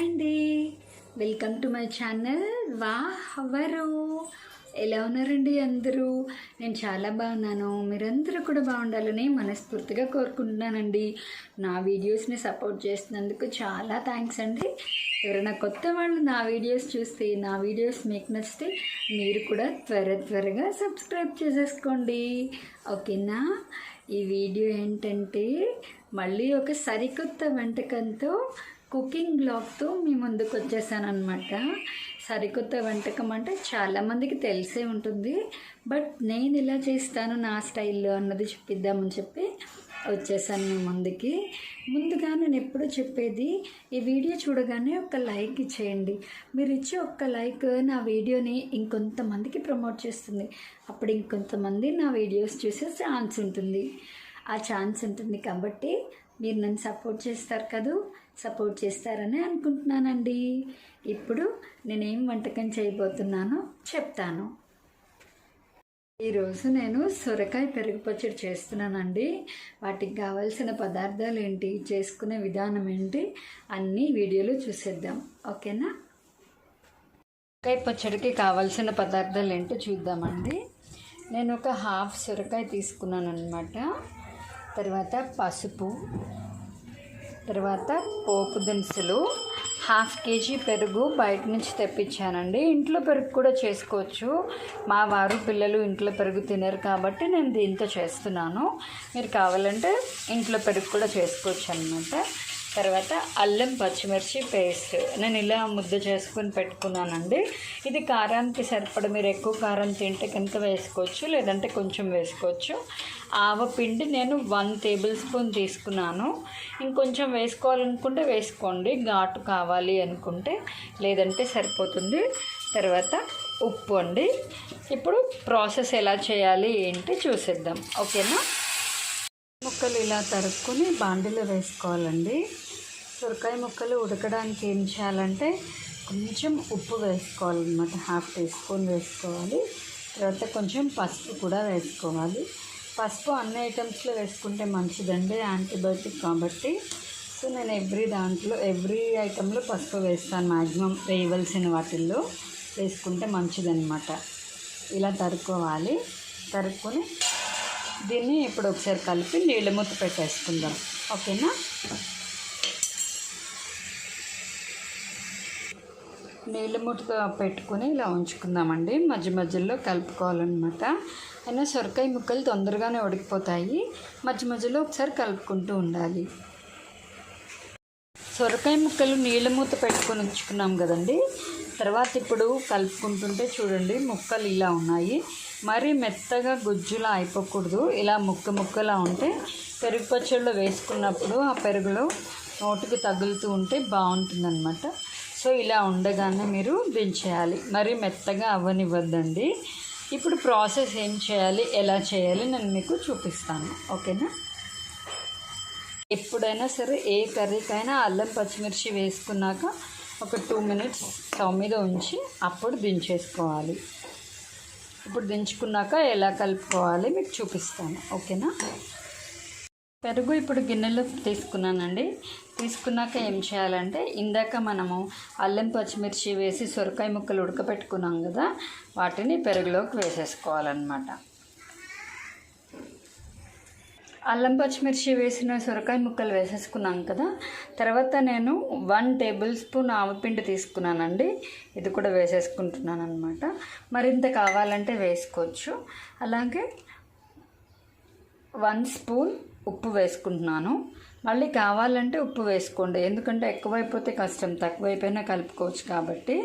Hi అండి welcome to my channel వా హవరు ఎలా ఉన్నారండి అందరూ? నేను చాలా బాగున్నాను. మీరందరూ కూడా బాగుండాలని మనస్ఫూర్తిగా కోరుకుంటున్నానండి. నా వీడియోస్ని సపోర్ట్ చేసినందుకు చాలా థ్యాంక్స్ అండి. ఎవరైనా కొత్త వాళ్ళు నా వీడియోస్ చూస్తే నా వీడియోస్ మీకు నచ్చితే మీరు కూడా త్వర త్వరగా సబ్స్క్రైబ్ చేసేసుకోండి. ఓకేనా? ఈ వీడియో ఏంటంటే మళ్ళీ ఒక సరికొత్త వంటకంతో కుకింగ్ బ్లాగ్తో మీ ముందుకు వచ్చేసాను సరికొత్త వంటకం అంటే చాలామందికి తెలిసే ఉంటుంది. బట్ నేను ఇలా చేస్తాను నా స్టైల్లో అన్నది చూపిద్దామని చెప్పి వచ్చేసాను మీ ముందుకి. ముందుగా నేను ఎప్పుడు చెప్పేది ఈ వీడియో చూడగానే ఒక లైక్ ఇచ్చేయండి. మీరు ఇచ్చే ఒక్క లైక్ నా వీడియోని ఇంకొంతమందికి ప్రమోట్ చేస్తుంది. అప్పుడు ఇంకొంతమంది నా వీడియోస్ చూసే ఛాన్స్ ఉంటుంది. ఆ ఛాన్స్ ఉంటుంది కాబట్టి మీరు నన్ను సపోర్ట్ చేస్తారు కదూ. సపోర్ట్ చేస్తారని అనుకుంటున్నానండి. ఇప్పుడు నేనేం వంటకం చేయబోతున్నానో చెప్తాను. ఈరోజు నేను సొరకాయ పెరుగు పచ్చడి చేస్తున్నానండి. వాటికి కావాల్సిన పదార్థాలు ఏంటి చేసుకునే విధానం ఏంటి అన్నీ వీడియోలో చూసేద్దాం. ఓకేనా? సొరకాయ పచ్చడికి కావాల్సిన పదార్థాలు ఏంటో చూద్దామండి. నేను ఒక హాఫ్ సొరకాయ తీసుకున్నాను అనమాట తర్వాత పసుపు తర్వాత పోపు దినుసులు హాఫ్ కేజీ పెరుగు బయట నుంచి తెప్పించానండి. ఇంట్లో పెరుగు కూడా చేసుకోవచ్చు. మా వారు పిల్లలు ఇంట్లో పెరుగు తినరు కాబట్టి నేను దీంతో చేస్తున్నాను. మీరు కావాలంటే ఇంట్లో పెరుగు కూడా చేసుకోవచ్చు అనమాట తర్వాత అల్లం పచ్చిమిర్చి పేస్ట్. నేను ఇలా ముద్ద చేసుకుని పెట్టుకున్నానండి. ఇది కారానికి సరిపడ మీరు ఎక్కువ కారం తింటే కనుక వేసుకోవచ్చు లేదంటే కొంచెం వేసుకోవచ్చు. ఆవ పిండి నేను వన్ టేబుల్ స్పూన్ తీసుకున్నాను. ఇంకొంచెం వేసుకోవాలనుకుంటే వేసుకోండి. ఘాటు కావాలి అనుకుంటే లేదంటే సరిపోతుంది. తర్వాత ఉప్పు అండి. ఇప్పుడు ప్రాసెస్ ఎలా చేయాలి ఏంటి చూసేద్దాం. ఓకేనా? ముక్కలు ఇలా తరుక్కుని బాండిలో వేసుకోవాలండి. సొరకాయ ముక్కలు ఉడకడానికి ఏం చేయాలంటే కొంచెం ఉప్పు వేసుకోవాలన్నమాట. హాఫ్ టీ స్పూన్ వేసుకోవాలి. తర్వాత కొంచెం పసుపు కూడా వేసుకోవాలి. పసుపు అన్ని ఐటమ్స్లో వేసుకుంటే మంచిదండి యాంటీబయోటిక్ కాబట్టి. సో నేను ఎవ్రీ దాంట్లో ఎవ్రీ ఐటెంలో పసుపు వేస్తాను మ్యాక్సిమం వేయవలసిన వాటిల్లో. వేసుకుంటే మంచిదన్నమాట. ఇలా తరుక్కోవాలి. తరుక్కొని దీన్ని ఇప్పుడు ఒకసారి కలిపి నీళ్ళ మూత పెట్టేసుకుందాం. ఓకేనా? నీళ్ళ మూత పెట్టుకుని ఇలా ఉంచుకుందామండి. మధ్య మధ్యలో కలుపుకోవాలన్నమాట. అయినా సొరకాయ ముక్కలు తొందరగానే ఉడికిపోతాయి. మధ్య మధ్యలో ఒకసారి కలుపుకుంటూ ఉండాలి. సొరకాయ ముక్కలు నీళ్ళ మూత పెట్టుకొని ఉంచుకున్నాం కదండి. తర్వాత ఇప్పుడు కలుపుకుంటుంటే చూడండి ముక్కలు ఇలా ఉన్నాయి. మరీ మెత్తగా గుజ్జులా అయిపోకూడదు. ఇలా ముక్క ముక్కలా ఉంటే పెరుగు పచ్చళ్ళు వేసుకున్నప్పుడు ఆ పెరుగులో నోటికి తగులుతూ ఉంటే బాగుంటుందన్నమాట. సో ఇలా ఉండగానే మీరు దించేయాలి. మరీ మెత్తగా అవ్వనివ్వద్దండి. ఇప్పుడు ప్రాసెస్ ఏం చేయాలి ఎలా చేయాలి నేను మీకు చూపిస్తాను. ఓకేనా? ఎప్పుడైనా సరే ఏ కర్రీకైనా అల్లం పచ్చిమిర్చి వేసుకున్నాక ఒక టూ మినిట్స్ స్టవ్ మీద ఉంచి అప్పుడు దించేసుకోవాలి. ఇప్పుడు దించుకున్నాక ఎలా కలుపుకోవాలి మీకు చూపిస్తాను ఓకేనా? పెరుగు ఇప్పుడు గిన్నెలో తీసుకున్నానండి. తీసుకున్నాక ఏం చేయాలంటే ఇందాక మనము అల్లం పచ్చిమిర్చి వేసి సొరకాయ ముక్కలు ఉడకపెట్టుకున్నాం కదా వాటిని పెరుగులోకి వేసేసుకోవాలన్నమాట. అల్లం పచ్చిమిర్చి వేసిన సొరకాయ ముక్కలు వేసేసుకున్నాం కదా. తర్వాత నేను వన్ టేబుల్ స్పూన్ ఆవపిండి తీసుకున్నానండి. ఇది కూడా వేసేసుకుంటున్నాను అనమాట మరింత కావాలంటే వేసుకోవచ్చు. అలాగే వన్ స్పూన్ ఉప్పు వేసుకుంటున్నాను. మళ్ళీ కావాలంటే ఉప్పు వేసుకోండి. ఎందుకంటే ఎక్కువైపోతే కష్టం తక్కువైపోయినా కలుపుకోవచ్చు కాబట్టి.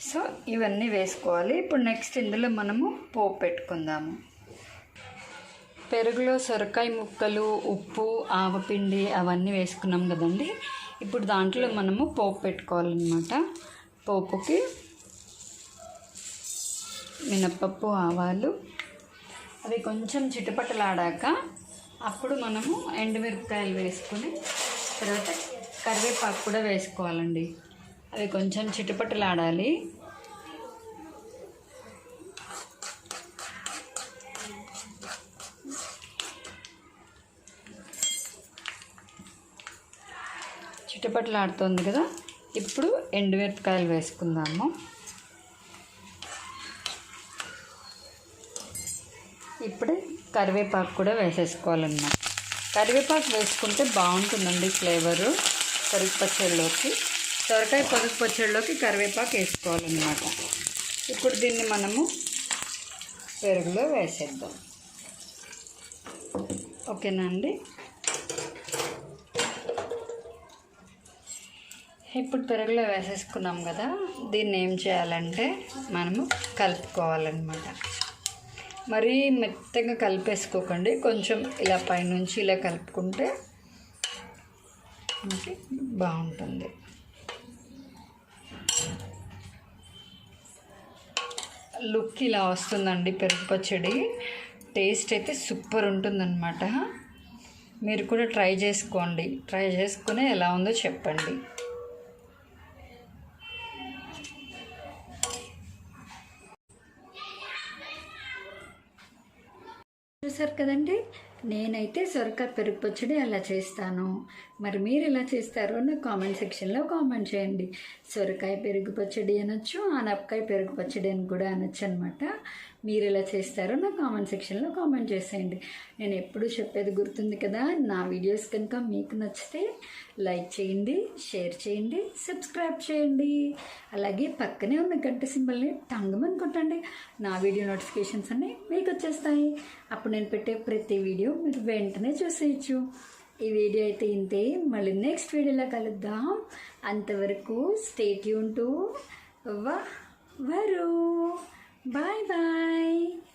సో ఇవన్నీ వేసుకోవాలి. ఇప్పుడు నెక్స్ట్ ఇందులో మనము పోపు పెట్టుకుందాము. పెరుగులో సొరకాయ ముక్కలు ఉప్పు ఆవపిండి అవన్నీ వేసుకున్నాం కదండి. ఇప్పుడు దాంట్లో మనము పోపు పెట్టుకోవాలన్నమాట. పోపుకి మినప్పప్పు ఆవాలు అవి కొంచెం చిటపటలాడాక అప్పుడు మనము ఎండుమిరపకాయలు వేసుకొని తర్వాత కరివేపాకు కూడా వేసుకోవాలండి. అవి కొంచెం చిటపటలాడాలి. చిటపటలాడుతుంది కదా. ఇప్పుడు ఎండుమిరపకాయలు వేసుకుందాము. ఇప్పుడే కరివేపాకు కూడా వేసేసుకోవాలన్నమాట. కరివేపాకు వేసుకుంటే బాగుంటుందండి ఫ్లేవరు. పెరుగు పచ్చడిలోకి సొరకాయ పొరుగు పచ్చడిలోకి కరివేపాకు వేసుకోవాలన్నమాట. ఇప్పుడు దీన్ని మనము పెరుగులో వేసేద్దాం. ఓకేనా అండి? ఇప్పుడు పెరుగులో వేసేసుకున్నాం కదా దీన్ని ఏం చేయాలంటే మనము కలుపుకోవాలన్నమాట. మరీ మెత్తగా కలిపేసుకోకండి కొంచెం ఇలా పైనుంచి ఇలా కలుపుకుంటే మనకి బాగుంటుంది. లుక్ ఇలా వస్తుందండి పెరుగు పచ్చడి. టేస్ట్ అయితే సూపర్ ఉంటుందన్నమాట. మీరు కూడా ట్రై చేసుకోండి. ట్రై చేసుకుని ఎలా ఉందో చెప్పండి. చూసారు కదండి? నేనైతే సొరకాయ పెరుగు పచ్చడి అలా చేస్తాను. మరి మీరు ఎలా చేస్తారో నా కామెంట్ సెక్షన్లో కామెంట్ చేయండి. సొరకాయ పెరుగు పచ్చడి అనొచ్చు ఆనపకాయ పెరుగు పచ్చడి అని కూడా అనొచ్చు అనమాట మీరు ఎలా చేస్తారో నా కామెంట్ సెక్షన్లో కామెంట్ చేసేయండి. నేను ఎప్పుడూ చెప్పేది గుర్తుంది కదా నా వీడియోస్ కనుక మీకు నచ్చితే లైక్ చేయండి షేర్ చేయండి సబ్స్క్రైబ్ చేయండి. అలాగే పక్కనే ఉన్న గంట సింబల్ని టంగమని కొట్టండి. నా వీడియో నోటిఫికేషన్స్ అన్నీ మీకు వచ్చేస్తాయి. అప్పుడు నేను పెట్టే ప్రతి వీడియో మీరు వెంటనే చూసేయచ్చు. ఈ వీడియో అయితే ఇంతే. మళ్ళీ నెక్స్ట్ వీడియోలో కలుద్దాం. అంతవరకు స్టేట్ యూన్ టు వరు. Bye bye